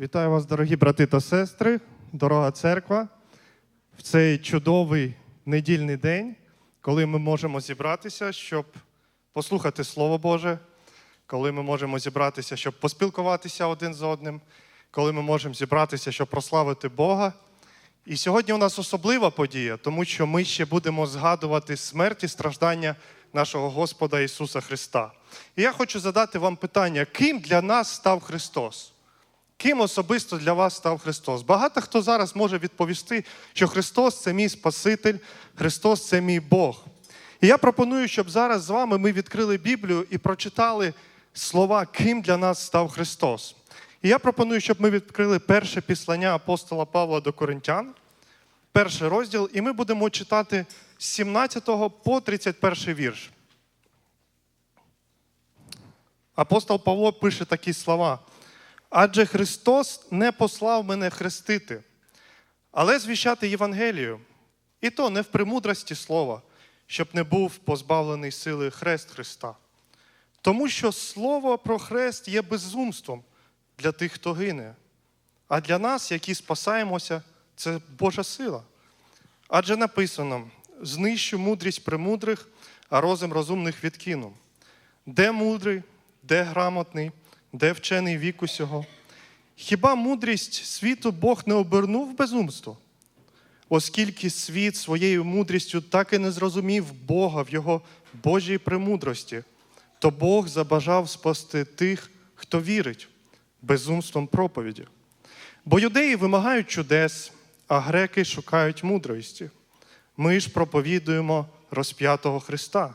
Вітаю вас, дорогі брати та сестри, дорога церква, в цей чудовий недільний день, коли ми можемо зібратися, щоб послухати Слово Боже, коли ми можемо зібратися, щоб поспілкуватися один з одним, коли ми можемо зібратися, щоб прославити Бога. І сьогодні у нас особлива подія, тому що ми ще будемо згадувати смерть і страждання нашого Господа Ісуса Христа. І я хочу задати вам питання: ким для нас став Христос? Ким особисто для вас став Христос? Багато хто зараз може відповісти, що Христос це мій Спаситель, Христос це мій Бог. І я пропоную, щоб зараз з вами ми відкрили Біблію і прочитали слова, ким для нас став Христос. І я пропоную, щоб ми відкрили перше післання апостола Павла до Коринтян, перший розділ, і ми будемо читати з 17 по 31 вірш. Апостол Павло пише такі слова. Адже Христос не послав мене хрестити, але звіщати Євангелію, і то не в премудрості слова, щоб не був позбавлений сили хрест Христа. Тому що слово про хрест є безумством для тих, хто гине, а для нас, які спасаємося, це Божа сила. Адже написано: знищу мудрість премудрих, а розум розумних відкину. Де мудрий, де грамотний, де вчений віку сього? Хіба мудрість світу Бог не обернув безумство? Оскільки світ своєю мудрістю так і не зрозумів Бога в його Божій премудрості, то Бог забажав спасти тих, хто вірить, безумством проповіді. Бо юдеї вимагають чудес, а греки шукають мудрості. Ми ж проповідуємо розп'ятого Христа.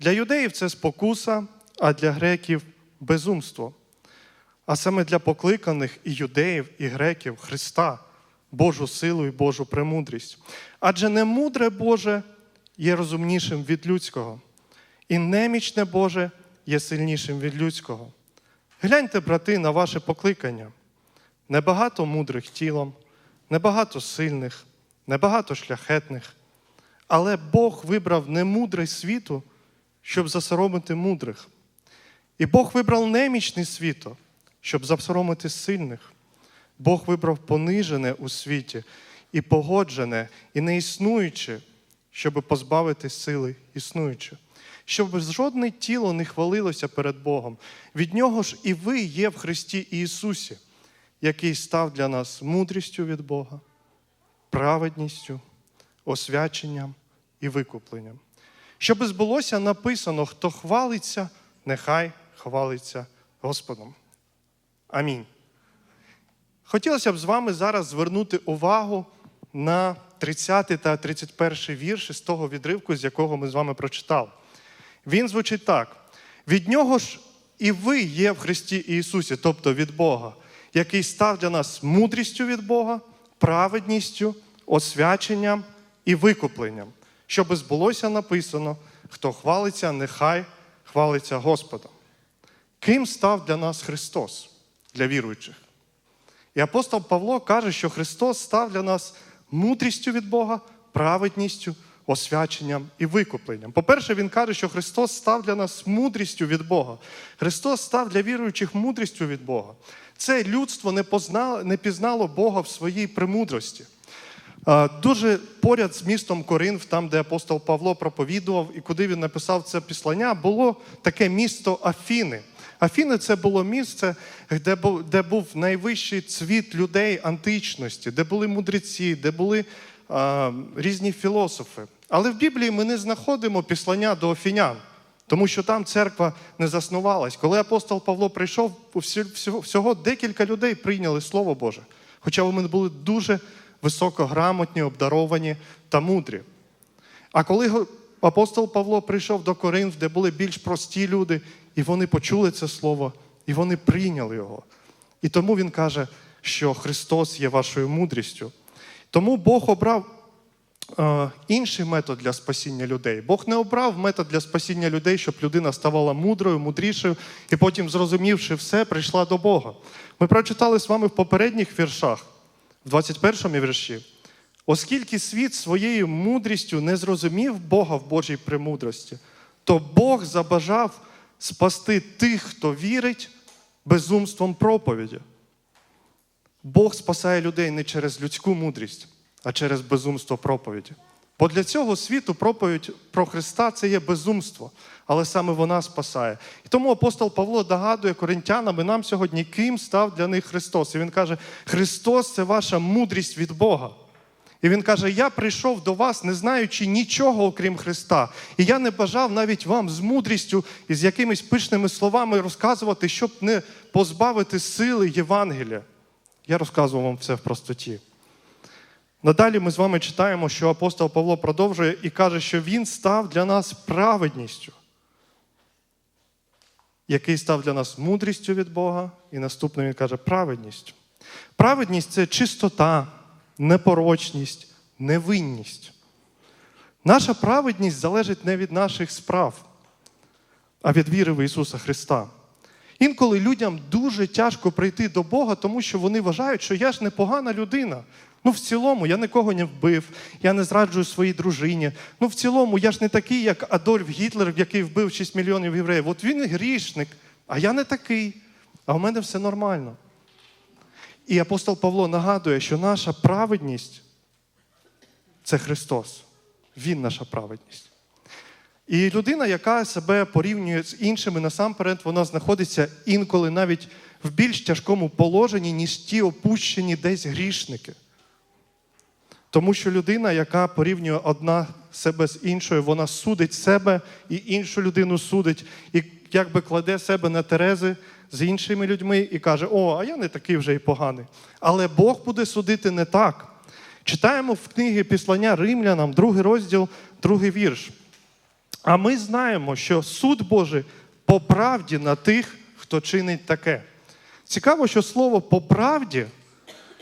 Для юдеїв це спокуса, а для греків безумство. А саме для покликаних і юдеїв, і греків Христа, Божу силу і Божу премудрість. Адже немудре Боже є розумнішим від людського, і немічне Боже є сильнішим від людського. Гляньте, брати, на ваше покликання. Небагато мудрих тілом, небагато сильних, небагато шляхетних. Але Бог вибрав немудрий світу, щоб засоромити мудрих. І Бог вибрав немічний світо, щоб засоромити сильних. Бог вибрав понижене у світі і погоджене, і неіснуюче, щоб позбавити сили існуюче. Щоб жодне тіло не хвалилося перед Богом. Від нього ж і ви є в Христі Ісусі, який став для нас мудрістю від Бога, праведністю, освяченням і викупленням. Щоби збулося написано, хто хвалиться, нехай хвалиться Господом. Амінь. Хотілося б з вами зараз звернути увагу на 30 та 31 вірші з того відривку, з якого ми з вами прочитали. Він звучить так: від нього ж і ви є в Христі Ісусі, тобто від Бога, який став для нас мудрістю від Бога, праведністю, освяченням і викупленням, щоби збулося написано, хто хвалиться, нехай хвалиться Господом. Ким став для нас Христос, для віруючих? І апостол Павло каже, що Христос став для нас мудрістю від Бога, праведністю, освяченням і викупленням. По-перше, він каже, що Христос став для нас мудрістю від Бога. Христос став для віруючих мудрістю від Бога. Це людство не, познало, не пізнало Бога в своїй премудрості. Дуже поряд з містом Коринф, там, де апостол Павло проповідував і куди він написав це післання, було таке місто Афіни. Афіни це було місце, де був, де був найвищий цвіт людей античності, де були мудреці, де були а, різні філософи. Але в Біблії ми не знаходимо післання до Афінян, тому що там церква не заснувалась. Коли апостол Павло прийшов, всього, декілька людей прийняли Слово Боже. Хоча вони були дуже високограмотні, обдаровані та мудрі. А коли апостол Павло прийшов до Коринф, де були більш прості люди, і вони почули це слово, і вони прийняли його. І тому він каже, що Христос є вашою мудрістю. Тому Бог обрав е, інший метод для спасіння людей. Бог не обрав метод для спасіння людей, щоб людина ставала мудрою, мудрішою, і потім, зрозумівши все, прийшла до Бога. Ми прочитали з вами в попередніх віршах, в 21 му вірші. Оскільки світ своєю мудрістю не зрозумів Бога в Божій премудрості, то Бог забажав спасти тих, хто вірить безумством проповіді. Бог спасає людей не через людську мудрість, а через безумство проповіді. Бо для цього світу проповідь про Христа це є безумство, але саме вона спасає. І тому апостол Павло догадує коринтянам і нам сьогодні, ким став для них Христос. І він каже: Христос це ваша мудрість від Бога. І він каже: Я прийшов до вас, не знаючи нічого, окрім Христа. І я не бажав навіть вам з мудрістю і з якимись пишними словами розказувати, щоб не позбавити сили Євангелія. Я розказував вам все в простоті. Надалі ми з вами читаємо, що апостол Павло продовжує і каже, що він став для нас праведністю, який став для нас мудрістю від Бога, і наступне він каже праведністю. Праведність це чистота, непорочність, невинність. Наша праведність залежить не від наших справ, а від віри в Ісуса Христа. Інколи людям дуже тяжко прийти до Бога, тому що вони вважають, що я ж непогана людина. Ну, в цілому, я нікого не вбив, я не зраджую своїй дружині. Ну, в цілому, я ж не такий, як Адольф Гітлер, який вбив 6 мільйонів євреїв. От він грішник, а я не такий. А в мене все нормально. І апостол Павло нагадує, що наша праведність це Христос. Він наша праведність. І людина, яка себе порівнює з іншими, насамперед, вона знаходиться інколи навіть в більш тяжкому положенні, ніж ті опущені десь грішники. Тому що людина, яка порівнює одна себе з іншою, вона судить себе і іншу людину судить, і якби кладе себе на терези з іншими людьми і каже: О, а я не такий вже і поганий. Але Бог буде судити не так. Читаємо в книгі Післання Римлянам, другий розділ, другий вірш. А ми знаємо, що суд Божий по правді на тих, хто чинить таке. Цікаво, що слово по правді,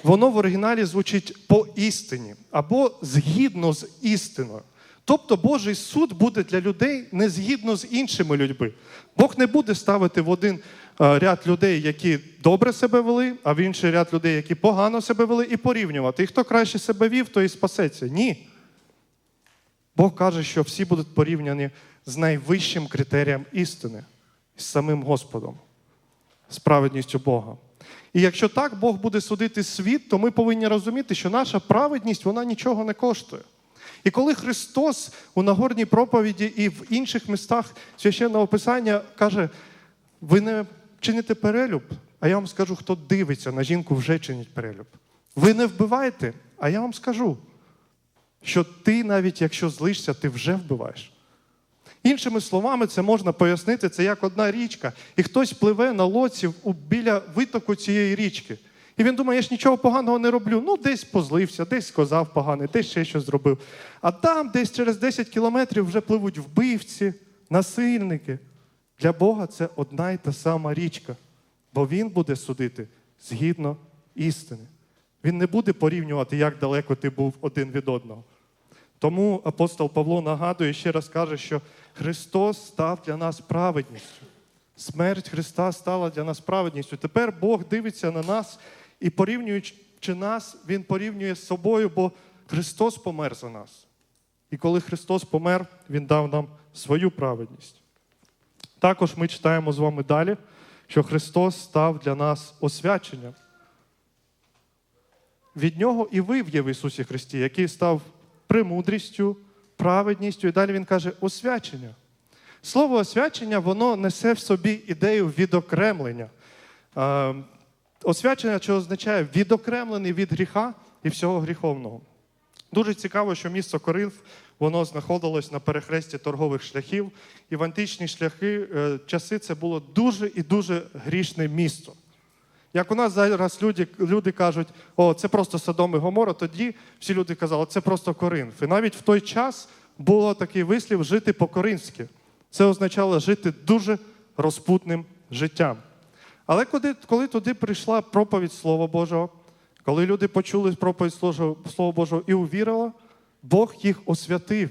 воно в оригіналі звучить по істині або згідно з істиною. Тобто Божий суд буде для людей не згідно з іншими людьми. Бог не буде ставити в один ряд людей, які добре себе вели, а в інший ряд людей, які погано себе вели, і порівнювати. І хто краще себе вів, той і спасеться. Ні. Бог каже, що всі будуть порівняні з найвищим критерієм істини, з самим Господом, з праведністю Бога. І якщо так Бог буде судити світ, то ми повинні розуміти, що наша праведність вона нічого не коштує. І коли Христос у Нагорній проповіді і в інших містах священного Писання каже, ви не чините перелюб, а я вам скажу, хто дивиться на жінку, вже чинить перелюб. Ви не вбиваєте, а я вам скажу, що ти навіть якщо злишся, ти вже вбиваєш. Іншими словами, це можна пояснити, це як одна річка, і хтось пливе на лоці біля витоку цієї річки. І він думає, я ж нічого поганого не роблю. Ну, десь позлився, десь сказав поганий, десь ще щось зробив. А там, десь через 10 кілометрів, вже пливуть вбивці, насильники. Для Бога це одна й та сама річка, бо Він буде судити згідно істини. Він не буде порівнювати, як далеко ти був один від одного. Тому апостол Павло нагадує ще раз каже, що Христос став для нас праведністю. Смерть Христа стала для нас праведністю. Тепер Бог дивиться на нас і порівнюючи нас, Він порівнює з собою, бо Христос помер за нас. І коли Христос помер, Він дав нам свою праведність. Також ми читаємо з вами далі, що Христос став для нас освяченням. Від нього і вив'є в Ісусі Христі, який став премудрістю, праведністю. І далі він каже освячення. Слово освячення, воно несе в собі ідею відокремлення. Е, Освячення, що означає відокремлений від гріха і всього гріховного. Дуже цікаво, що місто Коринф воно знаходилось на перехресті торгових шляхів, і в античні шляхи е, часи це було дуже і дуже грішне місто. Як у нас зараз люди, люди кажуть, о, це просто Содом і Гомора, тоді всі люди казали, це просто Коринф. І навіть в той час було такий вислів жити по-коринськи. Це означало жити дуже розпутним життям. Але коли, коли туди прийшла проповідь Слова Божого, коли люди почули проповідь Слова Божого і увірили, Бог їх освятив.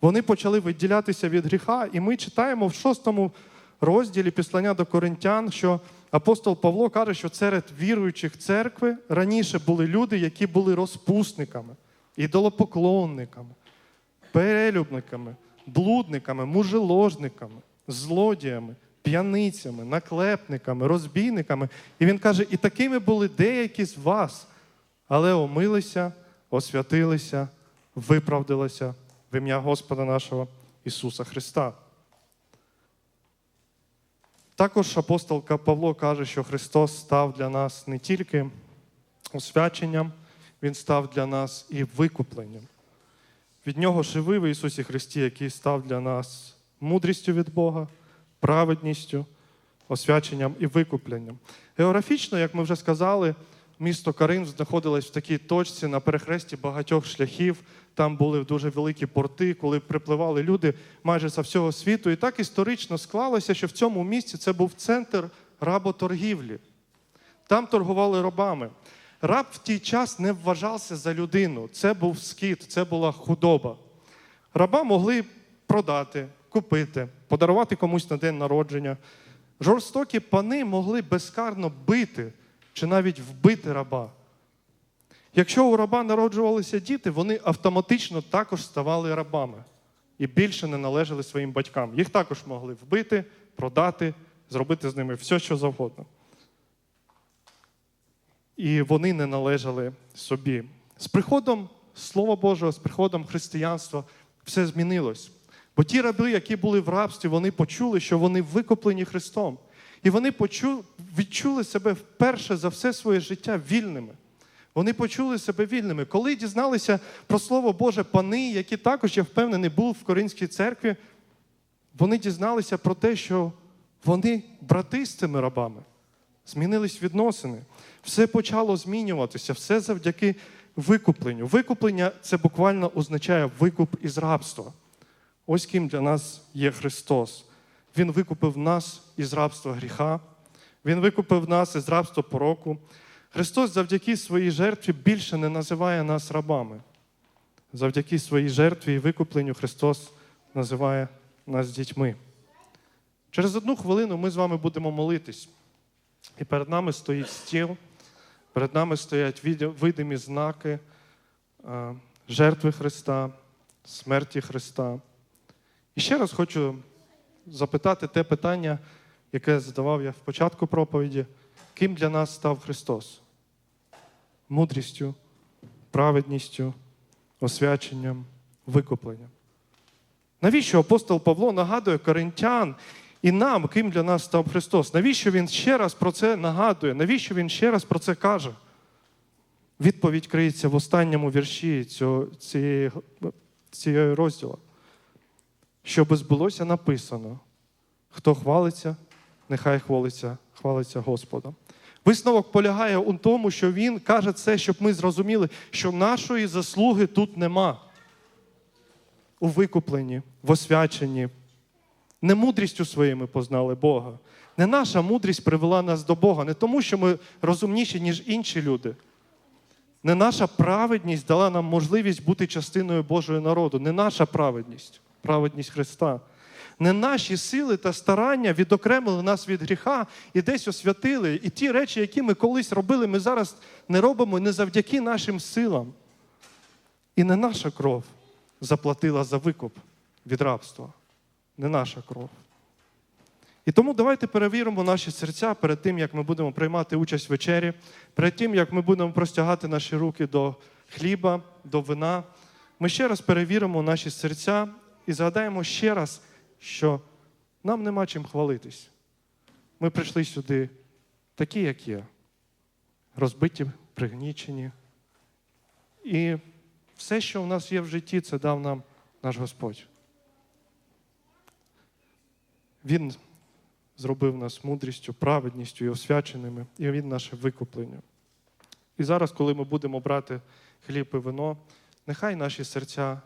Вони почали відділятися від гріха, і ми читаємо в шостому розділі післання до коринтян, що апостол Павло каже, що серед віруючих церкви раніше були люди, які були розпусниками, ідолопоклонниками, перелюбниками, блудниками, мужеложниками, злодіями, п'яницями, наклепниками, розбійниками. І він каже: і такими були деякі з вас, але омилися, освятилися, виправдалися в ім'я Господа нашого Ісуса Христа. Також апостол Павло каже, що Христос став для нас не тільки освяченням, Він став для нас і викупленням. Від нього живий в Ісусі Христі, який став для нас мудрістю від Бога, праведністю, освяченням і викупленням. Географічно, як ми вже сказали, місто Карин знаходилось в такій точці на перехресті багатьох шляхів. Там були дуже великі порти, коли припливали люди майже з всього світу. І так історично склалося, що в цьому місці це був центр работоргівлі. Там торгували рабами. Раб в тій час не вважався за людину. Це був скіт, це була худоба. Раба могли продати, купити, подарувати комусь на день народження. Жорстокі пани могли безкарно бити чи навіть вбити раба. Якщо у раба народжувалися діти, вони автоматично також ставали рабами і більше не належали своїм батькам. Їх також могли вбити, продати, зробити з ними все, що завгодно і вони не належали собі. З приходом Слова Божого, з приходом християнства все змінилось. Бо ті раби, які були в рабстві, вони почули, що вони викуплені Христом. І вони почу... відчули себе вперше за все своє життя вільними. Вони почули себе вільними. Коли дізналися про Слово Боже пани, які також, я впевнений, був в Коринській церкві, вони дізналися про те, що вони брати з цими рабами. Змінились відносини. Все почало змінюватися, все завдяки викупленню. Викуплення це буквально означає викуп із рабства. Ось ким для нас є Христос. Він викупив нас із рабства гріха, Він викупив нас із рабства пороку. Христос завдяки своїй жертві більше не називає нас рабами. Завдяки своїй жертві і викупленню Христос називає нас дітьми. Через одну хвилину ми з вами будемо молитись. І перед нами стоїть стіл, перед нами стоять видимі знаки е, жертви Христа, смерті Христа. І ще раз хочу запитати те питання, яке задавав я в початку проповіді: ким для нас став Христос? Мудрістю, праведністю, освяченням, викупленням. Навіщо апостол Павло нагадує коринтян і нам, ким для нас став Христос? Навіщо він ще раз про це нагадує? Навіщо він ще раз про це каже? Відповідь криється в останньому вірші цього, цієї, розділу. Щоб збулося написано: хто хвалиться, нехай хвалиться, хвалиться Господом. Висновок полягає у тому, що він каже це, щоб ми зрозуміли, що нашої заслуги тут нема у викупленні, в освяченні. Не мудрістю своїми познали Бога. Не наша мудрість привела нас до Бога, не тому, що ми розумніші, ніж інші люди. Не наша праведність дала нам можливість бути частиною Божого народу. Не наша праведність, праведність Христа. Не наші сили та старання відокремили нас від гріха і десь освятили. І ті речі, які ми колись робили, ми зараз не робимо не завдяки нашим силам. І не наша кров заплатила за викуп від рабства. Не наша кров. І тому давайте перевіримо наші серця перед тим, як ми будемо приймати участь в вечері, перед тим, як ми будемо простягати наші руки до хліба, до вина. Ми ще раз перевіримо наші серця і згадаємо ще раз, що нам нема чим хвалитись. Ми прийшли сюди такі, як є, розбиті, пригнічені. І все, що в нас є в житті, це дав нам наш Господь. Він зробив нас мудрістю, праведністю і освяченими, і Він наше викуплення. І зараз, коли ми будемо брати хліб і вино, нехай наші серця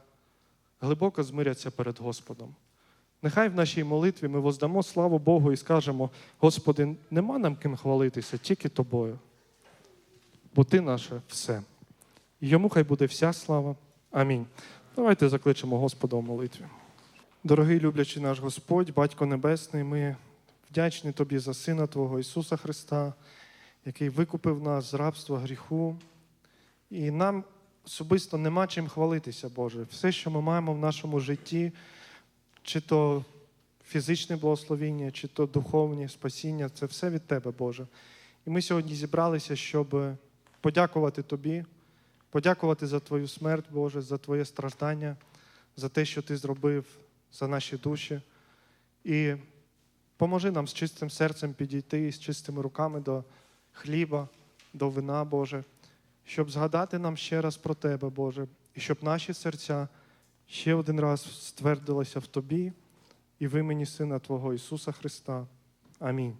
глибоко змиряться перед Господом. Нехай в нашій молитві ми воздамо славу Богу і скажемо: Господи, нема нам ким хвалитися, тільки тобою. Бо ти наше все. І йому хай буде вся слава. Амінь. Давайте закличемо Господа у молитві. Дорогий люблячий наш Господь, Батько Небесний, ми вдячні Тобі за Сина Твого Ісуса Христа, який викупив нас з рабства гріху. І нам особисто нема чим хвалитися, Боже. Все, що ми маємо в нашому житті, чи то фізичне благословіння, чи то духовні спасіння, це все від Тебе, Боже. І ми сьогодні зібралися, щоб подякувати Тобі, подякувати за Твою смерть, Боже, за Твоє страждання, за те, що Ти зробив за наші душі. І поможи нам з чистим серцем підійти і з чистими руками до хліба, до вина, Боже, щоб згадати нам ще раз про Тебе, Боже, і щоб наші серця ще один раз ствердилася в Тобі і в імені Сина Твого Ісуса Христа. Амінь.